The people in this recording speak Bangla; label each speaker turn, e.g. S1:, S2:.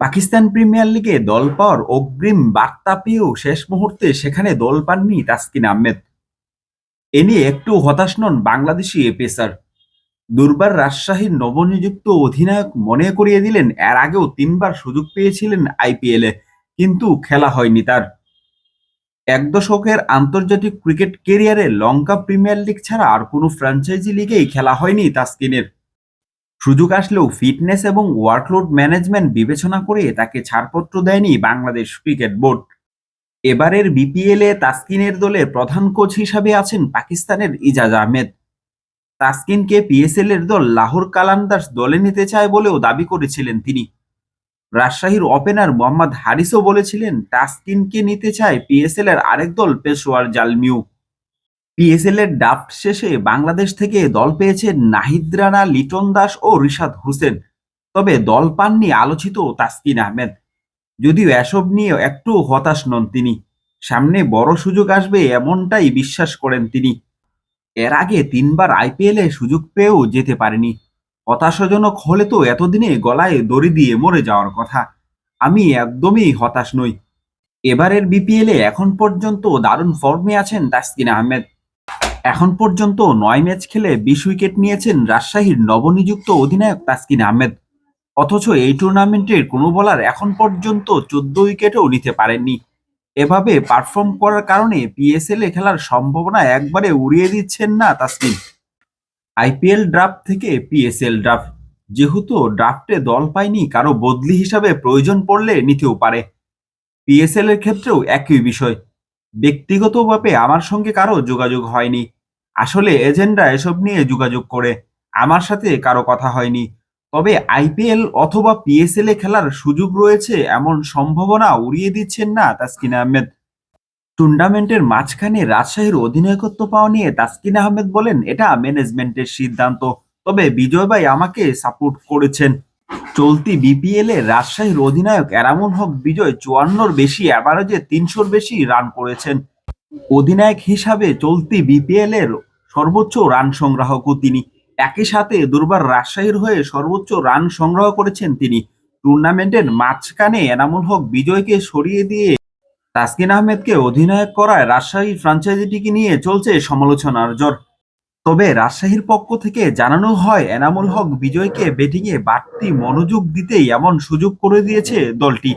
S1: পাকিস্তান প্রিমিয়ার লিগে দল পাওয়ার অগ্রিম বার্তা পেয়েও শেষ মুহূর্তে সেখানে দল পাননি তাসকিন আহমেদ। এ নিয়ে একটু হতাশ নন বাংলাদেশি এ পেসার। দুর্বার রাজশাহীর নবনিযুক্ত অধিনায়ক মনে করিয়ে দিলেন, এর আগেও তিনবার সুযোগ পেয়েছিলেন আইপিএলে, কিন্তু খেলা হয়নি তার। এক দশকের আন্তর্জাতিক ক্রিকেট কেরিয়ারে লঙ্কা প্রিমিয়ার লিগ ছাড়া আর কোনো ফ্র্যাঞ্চাইজি লিগেই খেলা হয়নি তাসকিনের। সুযোগ আসলেও ফিটনেস এবং ওয়ার্কলোড ম্যানেজমেন্ট বিবেচনা করে তাকে ছাড়পত্র দেয়নি বাংলাদেশ ক্রিকেট বোর্ড এবারের বিপিএলে তাসকিনের দলে প্রধান কোচ হিসাবে আছেন পাকিস্তানের ইজাজ আহমেদ। তাসকিনকে পিএসএল এর দল লাহোর কালান্দার্স দলে নিতে চায় বলেও দাবি করেছিলেন তিনি। রাজশাহীর ওপেনার মোহাম্মদ হারিসও বলেছিলেন, তাসকিনকে নিতে চায় পিএসএল এর আরেক দল পেশোয়ার জালমিউ। পিএসএল এর ড্রাফট শেষে বাংলাদেশ থেকে দল পেয়েছেন নাহিদ রানা, লিটন দাস ও রিশাদ হোসেন। তবে দল পাননি আলোচিত তাসকিন আহমেদ। যদিও এসব নিয়ে একটু হতাশ নন তিনি। সামনে বড় সুযোগ আসবে এমনটাই বিশ্বাস করেন তিনি। এর আগে তিনবার আইপিএলে সুযোগ পেয়েও যেতে পারেনি। হতাশাজনক হলে তো এতদিনে গলায় দড়ি দিয়ে মরে যাওয়ার কথা। আমি একদমই হতাশ নই। এবারের বিপিএলে এখন পর্যন্ত দারুণ ফর্মে আছেন তাসকিন আহমেদ। এখন পর্যন্ত নয় ম্যাচ খেলে বিশ উইকেট নিয়েছেন রাজশাহীর নবনিযুক্ত অধিনায়ক তাসকিন আহমেদ। অথচ এই টুর্নামেন্টের কোনো বলার এখন পর্যন্ত চোদ্দ উইকেটও নিতে পারেননি। এভাবে পারফর্ম করার কারণে পিএসএল এ খেলার সম্ভাবনা একবারে উড়িয়ে দিচ্ছেন না তাসকিন। আইপিএল ড্রাফট থেকে পিএসএল ড্রাফট। যেহেতু ড্রাফটে দল পায়নি, কারও বদলি হিসাবে প্রয়োজন পড়লে নিতেও পারে। পিএসএল এর ক্ষেত্রেও একই বিষয়। ব্যক্তিগতভাবে আমার সঙ্গে কারও যোগাযোগ হয়নি। আসলে এজেন্টরা এসব নিয়ে যোগাযোগ করে। আমার সাথে কারও কথা হয়নি। তবে আইপিএল অথবা পিএসএল এ খেলার সুযোগ রয়েছে এমন সম্ভাবনা উড়িয়ে দিচ্ছেন না তাসকিন আহমেদ। টুর্নামেন্টের মাঝখানে রাজশাহীর অধিনায়কত্ব পাওয়া নিয়ে তাসকিন আহমেদ বলেন, এটা ম্যানেজমেন্টের সিদ্ধান্ত। তবে বিজয় ভাই আমাকে সাপোর্ট করেছেন। চলতি বিপিএল এ রাজশাহীর অধিনায়ক এরামুল হক বিজয় চুয়ান্নর বেশি অ্যাভারেজে তিনশোর বেশি রান করেছেন। অধিনায়ক হিসাবে চলতি বিপিএল এর সর্বোচ্চ রান সংগ্রাহকও তিনি। একই সাথে দুর্বার রাজশাহীর হয়ে সর্বোচ্চ রান সংগ্রহ করেছেন তিনি। টুর্নামেন্টের মাঝখানে এনামুল হক বিজয়কে সরিয়ে দিয়ে তাসকিন আহমেদকে অধিনায়ক করায় রাজশাহী ফ্রাঞ্চাইজিটিকে নিয়ে চলছে সমালোচনার জ্বর। তবে রাজশাহীর পক্ষ থেকে জানানো হয়, এনামুল হক বিজয়কে ব্যাটিংয়ে বাড়তি মনোযোগ দিতেই এমন সুযোগ করে দিয়েছে দলটি।